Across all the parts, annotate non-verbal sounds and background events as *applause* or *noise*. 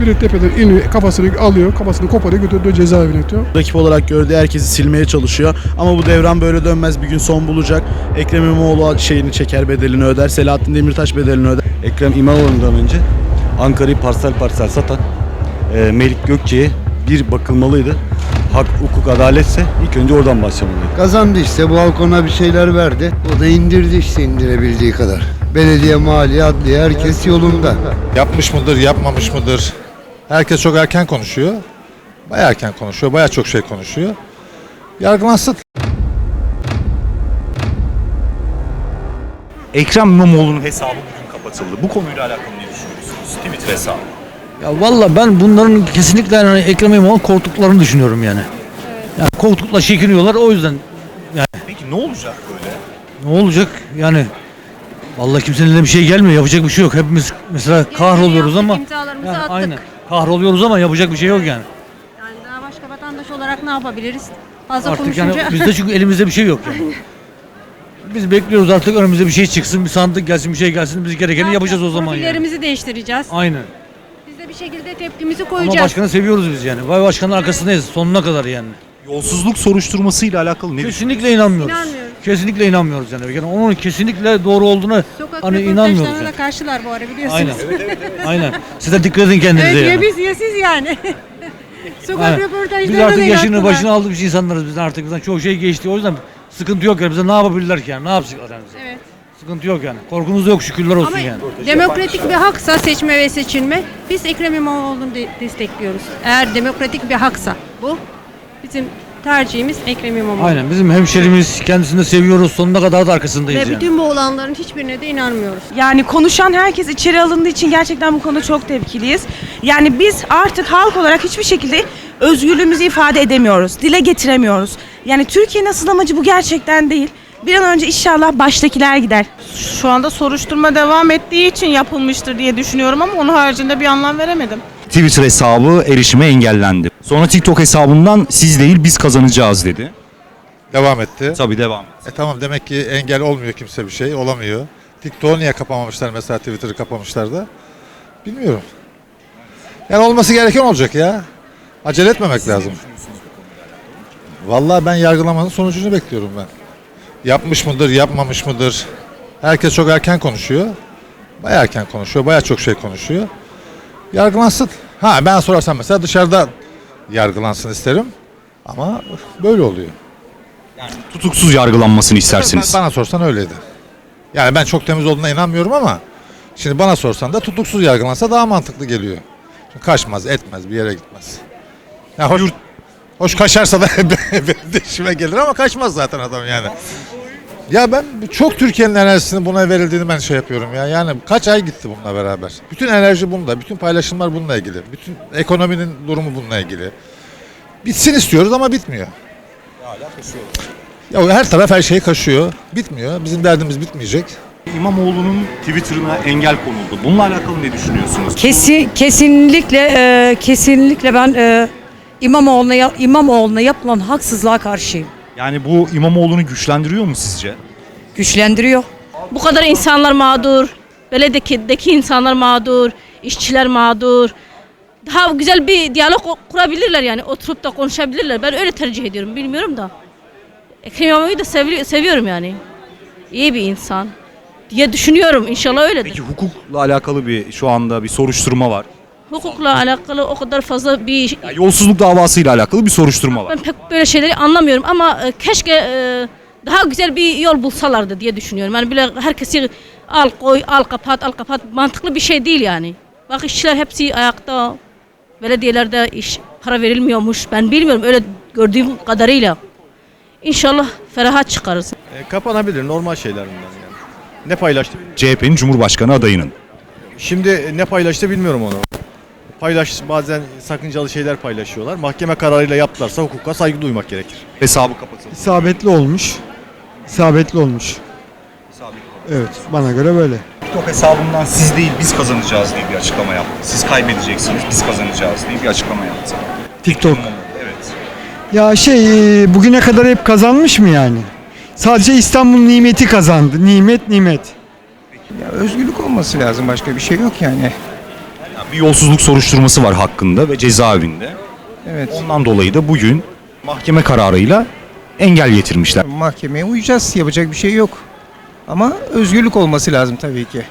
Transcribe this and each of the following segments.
Biri tepeden iniyor, kafasını alıyor, kafasını koparıyor, götürüyor cezaevine atıyor. Rakip olarak gördüğü herkesi silmeye çalışıyor. Ama bu devran böyle dönmez bir gün son bulacak. Ekrem İmamoğlu şeyini çeker bedelini öder. Selahattin Demirtaş bedelini öder. Ekrem İmamoğlu'ndan önce Ankara'yı parsel parsel satan e, Melik Gökçe'ye bir bakılmalıydı. Hak, hukuk, adaletse ilk önce oradan başlamalıydı. Kazandı işte bu halk ona bir şeyler verdi. O da indirdi işte indirebildiği kadar. Belediye, maliye, adliye herkes yolunda. Yapmış mıdır, yapmamış mıdır? Herkes çok erken konuşuyor. Bayağı erken konuşuyor, bayağı çok şey konuşuyor. Yargılansın. Ekrem İmamoğlu'nun hesabı bugün kapatıldı. Bu konuyla alakalı ne düşünüyorsunuz? Twitter hesabı. Ya valla ben bunların kesinlikle yani Ekrem İmamoğlu korktuklarını düşünüyorum yani. Yani korktukla çekiniyorlar o yüzden Peki ne olacak böyle? ne olacak yani vallahi kimsenin eline bir şey gelmiyor yapacak bir şey yok. Hepimiz mesela kahroluyoruz ama İmzalarımızı yani attık. aynen kahroluyoruz ama yapacak bir şey yok yani. Yani daha başka vatandaş olarak ne yapabiliriz? Fazla Artık konuşunca. yani bizde çünkü *laughs* elimizde bir şey yok yani. Biz bekliyoruz artık önümüze bir şey çıksın, bir sandık gelsin, bir şey gelsin. Biz gerekeni yapacağız o zaman yani. Profillerimizi değiştireceğiz. Aynen. Biz de bir şekilde tepkimizi Ama koyacağız. başkanı seviyoruz biz yani. Vay başkanın arkasındayız sonuna kadar yani. Yolsuzluk soruşturmasıyla alakalı ne düşünüyorsunuz? Kesinlikle inanmıyoruz. İnanmıyoruz. Kesinlikle inanmıyoruz yani. yani. Onun kesinlikle doğru olduğuna Sokak hani inanmıyoruz yani. karşılar bu ara biliyorsunuz. Aynen. Aynen. Siz de dikkat edin kendinize Evet ya yani. biz ya siz yani. Sokak Aynen. röportajlarına Biz da artık yaşını inattılar. başına aldığımız insanlarız biz artık bizden çok şey geçti. O yüzden sıkıntı yok yani. Bize ne yapabilirler ki yani? Ne yapacaklar yani bize? Evet. Sıkıntı yok yani. Korkumuz da yok şükürler olsun Ama yani. demokratik bir haksa seçme ve seçilme biz Ekrem İmamoğlu'nu de- destekliyoruz. Eğer demokratik bir haksa bu bizim tercihimiz Ekrem İmamoğlu. Aynen bizim hemşerimiz kendisini seviyoruz sonuna kadar da arkasındayız Ve yani. bütün bu olanların hiçbirine de inanmıyoruz. Yani konuşan herkes içeri alındığı için gerçekten bu konuda çok tepkiliyiz. Yani biz artık halk olarak hiçbir şekilde özgürlüğümüzü ifade edemiyoruz. Dile getiremiyoruz. Yani Türkiye'nin asıl amacı bu gerçekten değil. Bir an önce inşallah baştakiler gider. Şu anda soruşturma devam ettiği için yapılmıştır diye düşünüyorum ama onun haricinde bir anlam veremedim. Twitter hesabı erişime engellendi. Sonra TikTok hesabından siz değil biz kazanacağız dedi. Devam etti. Tabii devam. E tamam demek ki engel olmuyor kimse bir şey, olamıyor. TikTok'u niye kapamamışlar mesela Twitter'ı kapamışlar da? Bilmiyorum. Yani olması gereken olacak ya. Acele etmemek lazım. Vallahi ben yargılamanın sonucunu bekliyorum ben. Yapmış mıdır, yapmamış mıdır? Herkes çok erken konuşuyor. Bayağı erken konuşuyor, bayağı çok şey konuşuyor. Yargılansın. Ha ben sorarsam mesela dışarıda yargılansın isterim. Ama böyle oluyor. Tutuksuz yargılanmasını istersiniz. Ben- Bana sorsan öyleydi. Yani ben çok temiz olduğuna inanmıyorum ama şimdi bana sorsan da tutuksuz yargılansa daha mantıklı geliyor. Çünkü kaçmaz, etmez, bir yere gitmez. Ya hoş, hoş kaçarsa *laughs* da benim işime gelir ama kaçmaz zaten adam yani. Ya ben çok Türkiye'nin enerjisinin buna verildiğini ben şey yapıyorum ya. Yani kaç ay gitti bununla beraber. Bütün enerji bunda, bütün paylaşımlar bununla ilgili. Bütün ekonominin durumu bununla ilgili. Bitsin istiyoruz ama bitmiyor. Ya her taraf her şeyi kaşıyor. Bitmiyor. Bizim derdimiz bitmeyecek. İmamoğlu'nun Twitter'ına engel konuldu. Bununla alakalı ne düşünüyorsunuz? Kesin kesinlikle e, kesinlikle ben e, İmamoğlu'na İmamoğlu'na yapılan haksızlığa karşıyım. Yani bu İmamoğlu'nu güçlendiriyor mu sizce? Güçlendiriyor. Bu kadar insanlar mağdur. Belediyedeki insanlar mağdur. işçiler mağdur. Daha güzel bir diyalog kurabilirler yani. Oturup da konuşabilirler. Ben öyle tercih ediyorum. Bilmiyorum da. Ekrem İmamoğlu'yu da sevi- seviyorum yani. İyi bir insan diye düşünüyorum. İnşallah öyledir. Peki hukukla alakalı bir şu anda bir soruşturma var. Hukukla alakalı o kadar fazla bir Yani yolsuzluk davasıyla alakalı bir soruşturma var. Ben pek böyle şeyleri anlamıyorum ama e, keşke e, daha güzel bir yol bulsalardı diye düşünüyorum. Yani böyle herkesi al koy, al kapat, al kapat mantıklı bir şey değil yani. Bak işçiler hepsi ayakta. Belediyelerde iş para verilmiyormuş. Ben bilmiyorum öyle gördüğüm kadarıyla. İnşallah ferahat çıkarız. kapanabilir normal şeyler bunlar yani. Ne paylaştı? CHP'nin Cumhurbaşkanı adayının. Şimdi ne paylaştı bilmiyorum onu. Paylaş bazen sakıncalı şeyler paylaşıyorlar. Mahkeme kararıyla yaptılarsa hukuka saygı duymak gerekir. Hesabı kapatıldı. İsabetli olmuş. İsabetli olmuş. Evet, bana göre böyle. TikTok hesabından siz değil biz kazanacağız diye bir açıklama yaptı. Siz kaybedeceksiniz biz kazanacağız diye bir açıklama yaptı. TikTok. Evet. Ya şey, e, bugüne kadar hep kazanmış mı yani? Sadece İstanbul nimeti kazandı. Nimet, nimet. özgürlük olması lazım başka bir şey yok yani. Bir yolsuzluk soruşturması var hakkında ve cezaevinde. Evet. Ondan dolayı da bugün mahkeme kararıyla engel getirmişler. Mahkemeye uyacağız. Yapacak bir şey yok. Ama özgürlük olması lazım tabii ki.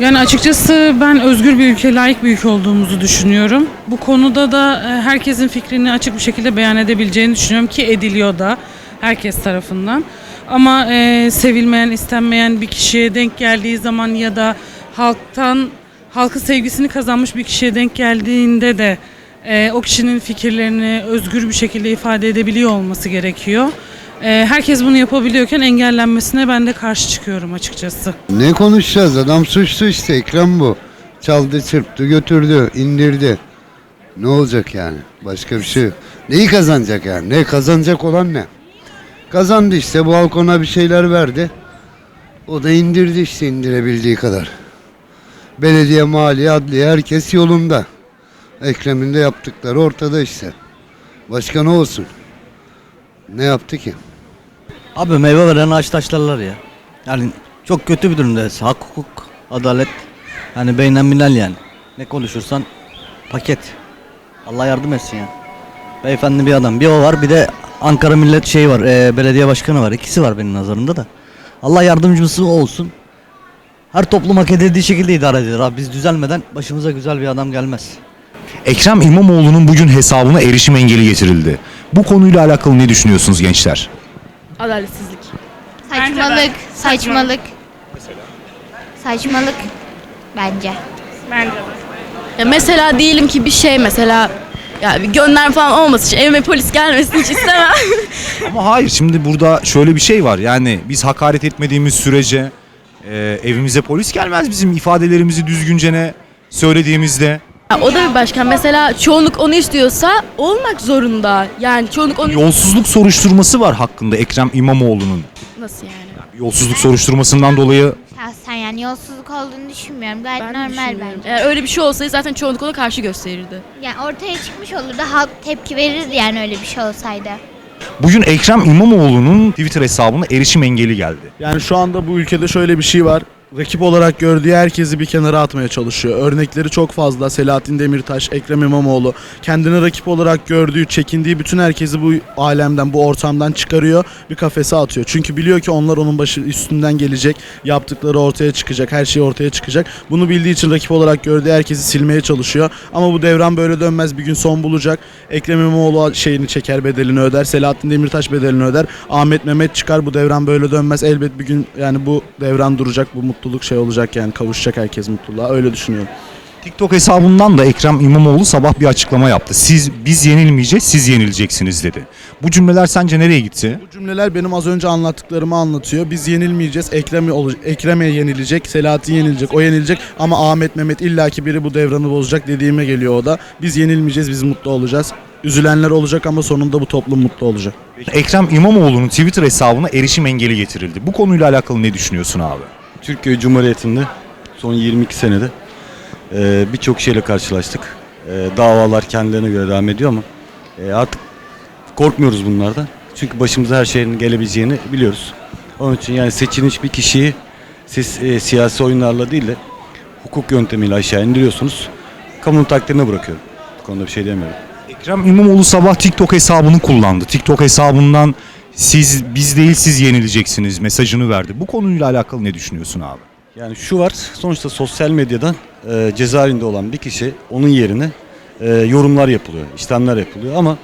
Yani açıkçası ben özgür bir ülke, layık bir ülke olduğumuzu düşünüyorum. Bu konuda da e, herkesin fikrini açık bir şekilde beyan edebileceğini düşünüyorum ki ediliyor da herkes tarafından. Ama e, sevilmeyen, istenmeyen bir kişiye denk geldiği zaman ya da halktan halkın sevgisini kazanmış bir kişiye denk geldiğinde de e, o kişinin fikirlerini özgür bir şekilde ifade edebiliyor olması gerekiyor. E, herkes bunu yapabiliyorken engellenmesine ben de karşı çıkıyorum açıkçası. Ne konuşacağız? Adam suçlu işte. Ekrem bu. Çaldı, çırptı, götürdü, indirdi. Ne olacak yani? Başka bir şey yok. Neyi kazanacak yani? Ne kazanacak olan ne? Kazandı işte. Bu halk ona bir şeyler verdi. O da indirdi işte indirebildiği kadar. Belediye, maliye, adliye herkes yolunda. Ekrem'in de yaptıkları ortada işte. Başka ne olsun? Ne yaptı ki? Abi meyve veren ağaç taşlarlar ya. Yani çok kötü bir durumdayız. Hak, hukuk, adalet. Yani beynen minel yani. Ne konuşursan paket. Allah yardım etsin ya. Beyefendi bir adam. Bir o var bir de Ankara Millet şey var. e, belediye başkanı var. İkisi var benim nazarımda da. Allah yardımcısı olsun. Her toplum hak edildiği şekilde idare edilir abi. Biz düzelmeden başımıza güzel bir adam gelmez. Ekrem İmamoğlu'nun bugün hesabına erişim engeli getirildi. Bu konuyla alakalı ne düşünüyorsunuz gençler? Adaletsizlik. Saçmalık, saçmalık. Saçmalık bence. Ya mesela diyelim ki bir şey mesela ya bir gönderme falan olmasın için evime polis gelmesin hiç istemem. Ama hayır şimdi burada şöyle bir şey var. Yani biz hakaret etmediğimiz sürece e, evimize polis gelmez bizim ifadelerimizi düzgünce ne söylediğimizde. Ya o da bir başkan. Mesela çoğunluk onu istiyorsa olmak zorunda. Yani çoğunluk onu Yolsuzluk soruşturması var hakkında Ekrem İmamoğlu'nun. nasıl yani? Yolsuzluk soruşturmasından dolayı Şahsen yani yolsuzluk olduğunu düşünmüyorum. Gayet Ben de normal düşünmüyorum. bence. Eğer öyle bir şey olsaydı zaten çoğunluk ona karşı gösterirdi. Yani ortaya çıkmış olurdu. Halk tepki verirdi yani öyle bir şey olsaydı. Bugün Ekrem İmamoğlu'nun Twitter hesabına erişim engeli geldi. Yani şu anda bu ülkede şöyle bir şey var. Rakip olarak gördüğü herkesi bir kenara atmaya çalışıyor. Örnekleri çok fazla. Selahattin Demirtaş, Ekrem İmamoğlu. Kendini rakip olarak gördüğü, çekindiği bütün herkesi bu alemden, bu ortamdan çıkarıyor. Bir kafese atıyor. Çünkü biliyor ki onlar onun başı üstünden gelecek. Yaptıkları ortaya çıkacak. Her şey ortaya çıkacak. Bunu bildiği için rakip olarak gördüğü herkesi silmeye çalışıyor. Ama bu devran böyle dönmez. Bir gün son bulacak. Ekrem İmamoğlu şeyini çeker, bedelini öder. Selahattin Demirtaş bedelini öder. Ahmet Mehmet çıkar. Bu devran böyle dönmez. Elbet bir gün yani bu devran duracak. Bu mutluluk şey olacak yani kavuşacak herkes mutluluğa. Öyle düşünüyorum. TikTok hesabından da Ekrem İmamoğlu sabah bir açıklama yaptı. Siz biz yenilmeyeceğiz, siz yenileceksiniz dedi. Bu cümleler sence nereye gitti? Bu cümleler benim az önce anlattıklarımı anlatıyor. Biz yenilmeyeceğiz. Ekrem. Ekrem'e yenilecek, Selahattin yenilecek, o yenilecek ama Ahmet Mehmet illaki biri bu devranı bozacak dediğime geliyor o da. Biz yenilmeyeceğiz, biz mutlu olacağız. Üzülenler olacak ama sonunda bu toplum mutlu olacak. Ekrem İmamoğlu'nun Twitter hesabına erişim engeli getirildi. Bu konuyla alakalı ne düşünüyorsun abi? Türkiye Cumhuriyeti'nde son 22 senede e, birçok şeyle karşılaştık. E, davalar kendilerine göre devam ediyor ama e, artık korkmuyoruz bunlardan. Çünkü başımıza her şeyin gelebileceğini biliyoruz. Onun için yani seçilmiş bir kişiyi siz e, siyasi oyunlarla değil de hukuk yöntemiyle aşağı indiriyorsunuz. Kamunun takdirine bırakıyorum. Bu konuda bir şey demiyorum. Ekrem İmamoğlu sabah TikTok hesabını kullandı. TikTok hesabından siz biz değil siz yenileceksiniz mesajını verdi. Bu konuyla alakalı ne düşünüyorsun abi? Yani şu var, sonuçta sosyal medyadan e, cezaevinde olan bir kişi onun yerine e, yorumlar yapılıyor, işlemler yapılıyor ama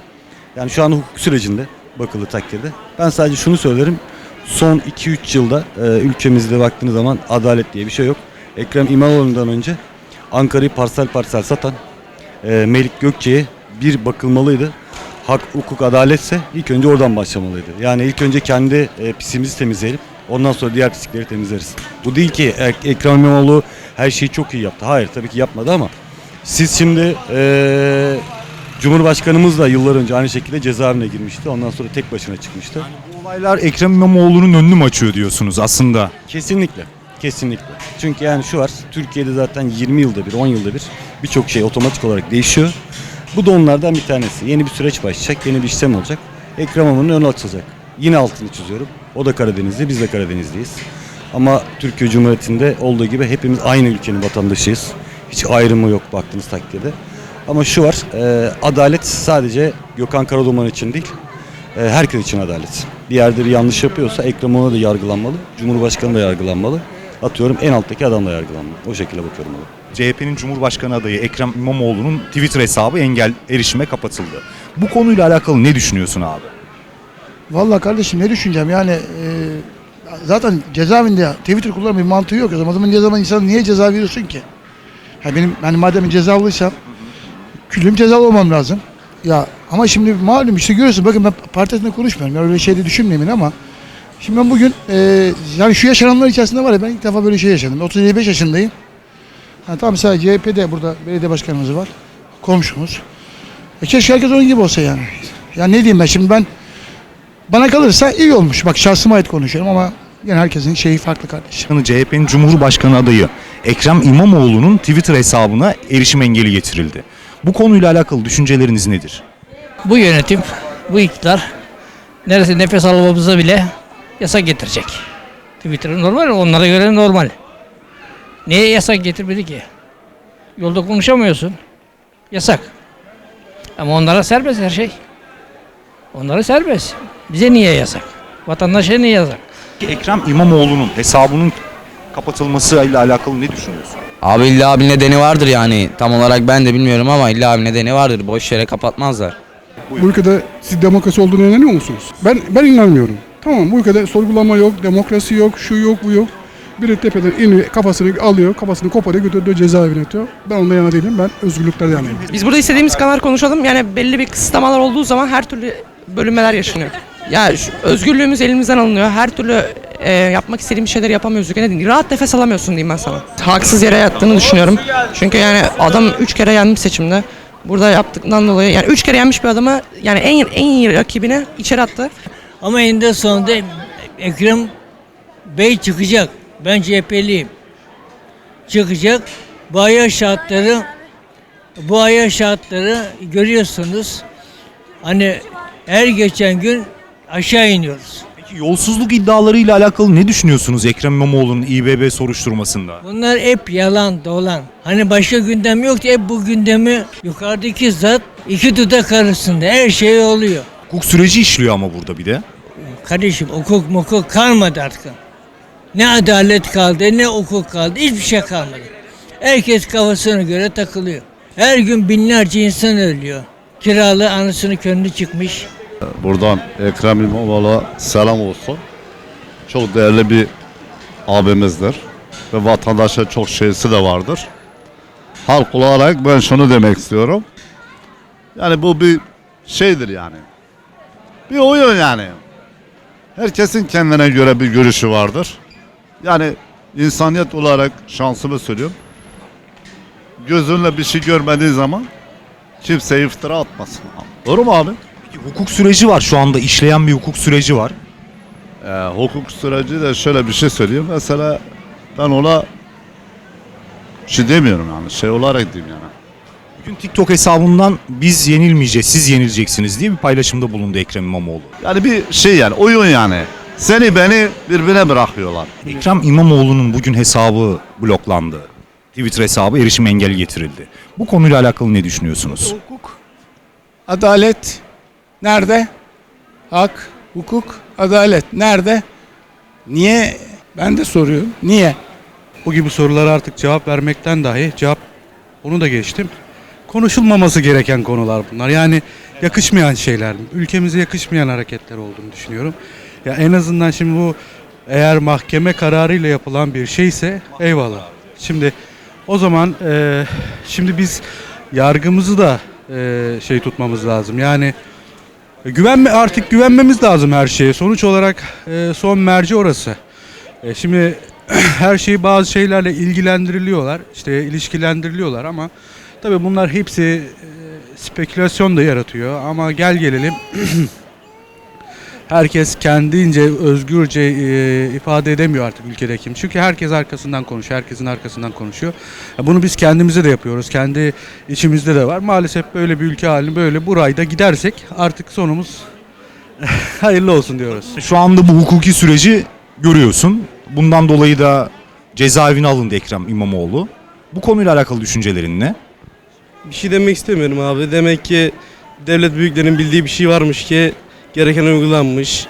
yani şu an hukuk sürecinde bakılı takdirde. Ben sadece şunu söylerim, son 2-3 yılda e, ülkemizde baktığınız zaman adalet diye bir şey yok. Ekrem İmamoğlu'ndan önce Ankara'yı parsel parsel satan e, Melik Gökçe'ye bir bakılmalıydı. Hak, hukuk, adaletse ilk önce oradan başlamalıydı. Yani ilk önce kendi e, pisimizi temizleyelim. Ondan sonra diğer pislikleri temizleriz. Bu değil ki Ek- Ekrem İmamoğlu her şeyi çok iyi yaptı. Hayır tabii ki yapmadı ama siz şimdi e, Cumhurbaşkanımız da yıllar önce aynı şekilde cezaevine girmişti. Ondan sonra tek başına çıkmıştı. Bu olaylar Ekrem İmamoğlu'nun önünü mü açıyor diyorsunuz aslında? Kesinlikle. Kesinlikle. Çünkü yani şu var. Türkiye'de zaten 20 yılda bir, 10 yılda bir birçok şey otomatik olarak değişiyor. Bu da onlardan bir tanesi. Yeni bir süreç başlayacak, yeni bir işlem olacak. Ekrem İmamoğlu'nun önü açılacak. Yine altını çiziyorum. O da Karadenizli, biz de Karadenizliyiz. Ama Türkiye Cumhuriyeti'nde olduğu gibi hepimiz aynı ülkenin vatandaşıyız. Hiç ayrımı yok baktığınız takdirde. Ama şu var, e, adalet sadece Gökhan Karaduman için değil, e, herkes için adalet. Bir yerde bir yanlış yapıyorsa Ekrem ona da yargılanmalı, Cumhurbaşkanı da yargılanmalı. Atıyorum en alttaki adam da yargılanmalı. O şekilde bakıyorum ona. CHP'nin Cumhurbaşkanı adayı Ekrem İmamoğlu'nun Twitter hesabı engel erişime kapatıldı. Bu konuyla alakalı ne düşünüyorsun abi? Vallahi kardeşim ne düşüneceğim yani e, zaten cezaevinde Twitter kullanma bir mantığı yok. O zaman ne zaman insan niye ceza veriyorsun ki? Ha benim hani madem cezalıysam küllüm cezalı olmam lazım. Ya ama şimdi malum işte görüyorsun bakın ben partisinde konuşmuyorum. Yani öyle şeyde düşünmeyin ama şimdi ben bugün e, yani şu yaşananlar içerisinde var ya ben ilk defa böyle şey yaşadım. 35 yaşındayım. Ha, tam sadece CHP'de burada belediye başkanımız var. Komşumuz. E keşke herkes onun gibi olsa yani. Ya ne diyeyim ben şimdi ben bana kalırsa iyi olmuş. Bak şahsıma ait konuşuyorum ama yine herkesin şeyi farklı kardeşim. CHP'nin Cumhurbaşkanı adayı Ekrem İmamoğlu'nun Twitter hesabına erişim engeli getirildi. Bu konuyla alakalı düşünceleriniz nedir? Bu yönetim, bu iktidar neresi nefes almamıza bile yasak getirecek. Twitter'ın normal, onlara göre normal. Niye yasak getirmedi ki? Yolda konuşamıyorsun. Yasak. Ama onlara serbest her şey. Onlara serbest. Bize niye yasak? Vatandaşa niye yasak? Ekrem İmamoğlu'nun hesabının kapatılmasıyla alakalı ne düşünüyorsun? Abi illa bir nedeni vardır yani. Tam olarak ben de bilmiyorum ama illa bir nedeni vardır. Boş yere kapatmazlar. Bu ülkede siz demokrasi olduğuna inanıyor musunuz? Ben ben inanmıyorum. Tamam bu ülkede sorgulama yok, demokrasi yok, şu yok, bu yok. Biri tepeden iniyor, kafasını alıyor, kafasını koparıyor, götürüyor cezaevine atıyor. Ben onda yana değilim, ben özgürlüklerden yanayım. Biz burada istediğimiz kadar konuşalım. Yani belli bir kısıtlamalar olduğu zaman her türlü bölünmeler yaşanıyor. Ya şu özgürlüğümüz elimizden alınıyor. Her türlü e, yapmak istediğimiz şeyleri yapamıyoruz. Ne diyeyim, rahat nefes alamıyorsun diyeyim ben sana. Haksız yere yattığını düşünüyorum. Çünkü yani adam 3 kere yenmiş seçimde. Burada yaptıktan dolayı yani 3 kere yenmiş bir adamı yani en en iyi rakibini içeri attı. Ama eninde sonunda Ekrem Bey çıkacak. Ben CHP'liyim. Çıkacak. Bu hayat şartları bu hayat şartları görüyorsunuz. Hani her geçen gün aşağı iniyoruz. Peki yolsuzluk iddialarıyla alakalı ne düşünüyorsunuz Ekrem İmamoğlu'nun İBB soruşturmasında? Bunlar hep yalan dolan. Hani başka gündem yok hep bu gündemi yukarıdaki zat iki dudak arasında her şey oluyor. Hukuk süreci işliyor ama burada bir de. Kardeşim hukuk mukuk kalmadı artık. Ne adalet kaldı ne hukuk kaldı hiçbir şey kalmadı. Herkes kafasına göre takılıyor. Her gün binlerce insan ölüyor. Kiralı anasını körünü çıkmış. Buradan Ekrem İmamoğlu'na selam olsun. Çok değerli bir abimizdir. Ve vatandaşa çok şeysi de vardır. Halk olarak ben şunu demek istiyorum. Yani bu bir şeydir yani. Bir oyun yani. Herkesin kendine göre bir görüşü vardır. Yani insaniyet olarak şansımı söylüyorum. Gözünle bir şey görmediği zaman kimseye iftira atmasın. Doğru mu abi? Peki hukuk süreci var şu anda işleyen bir hukuk süreci var. Ee, hukuk süreci de şöyle bir şey söyleyeyim. Mesela ben ona bir şey demiyorum yani şey olarak diyeyim yani. Bugün TikTok hesabından biz yenilmeyeceğiz, siz yenileceksiniz diye bir paylaşımda bulundu Ekrem İmamoğlu. Yani bir şey yani oyun yani. Seni beni birbirine bırakıyorlar. Ekrem İmamoğlu'nun bugün hesabı bloklandı. Twitter hesabı erişim engeli getirildi. Bu konuyla alakalı ne düşünüyorsunuz? Hukuk, adalet nerede? Hak, hukuk, adalet nerede? Niye? Ben de soruyorum. Niye? Bu gibi sorulara artık cevap vermekten dahi cevap onu da geçtim. Konuşulmaması gereken konular bunlar. Yani yakışmayan şeyler, ülkemize yakışmayan hareketler olduğunu düşünüyorum. Ya en azından şimdi bu eğer mahkeme kararıyla yapılan bir şeyse eyvallah. Şimdi o zaman e, şimdi biz yargımızı da e, şey tutmamız lazım. Yani güvenme artık güvenmemiz lazım her şeye. Sonuç olarak e, son merci orası. E, şimdi *clears throat* her şeyi bazı şeylerle ilgilendiriliyorlar, işte ilişkilendiriliyorlar ama tabii bunlar hepsi e, spekülasyon da yaratıyor. Ama gel gelelim *clears throat* herkes kendince özgürce e, ifade edemiyor artık ülkede kim. Çünkü herkes arkasından konuşuyor, herkesin arkasından konuşuyor. Ya Bunu biz kendimize de yapıyoruz, kendi içimizde de var. Maalesef böyle bir ülke halini böyle burayda gidersek artık sonumuz *laughs* hayırlı olsun diyoruz. Şu anda bu hukuki süreci görüyorsun. Bundan dolayı da cezaevine alındı Ekrem İmamoğlu. Bu konuyla alakalı düşüncelerin ne? Bir şey demek istemiyorum abi. Demek ki devlet büyüklerinin bildiği bir şey varmış ki gereken uygulanmış.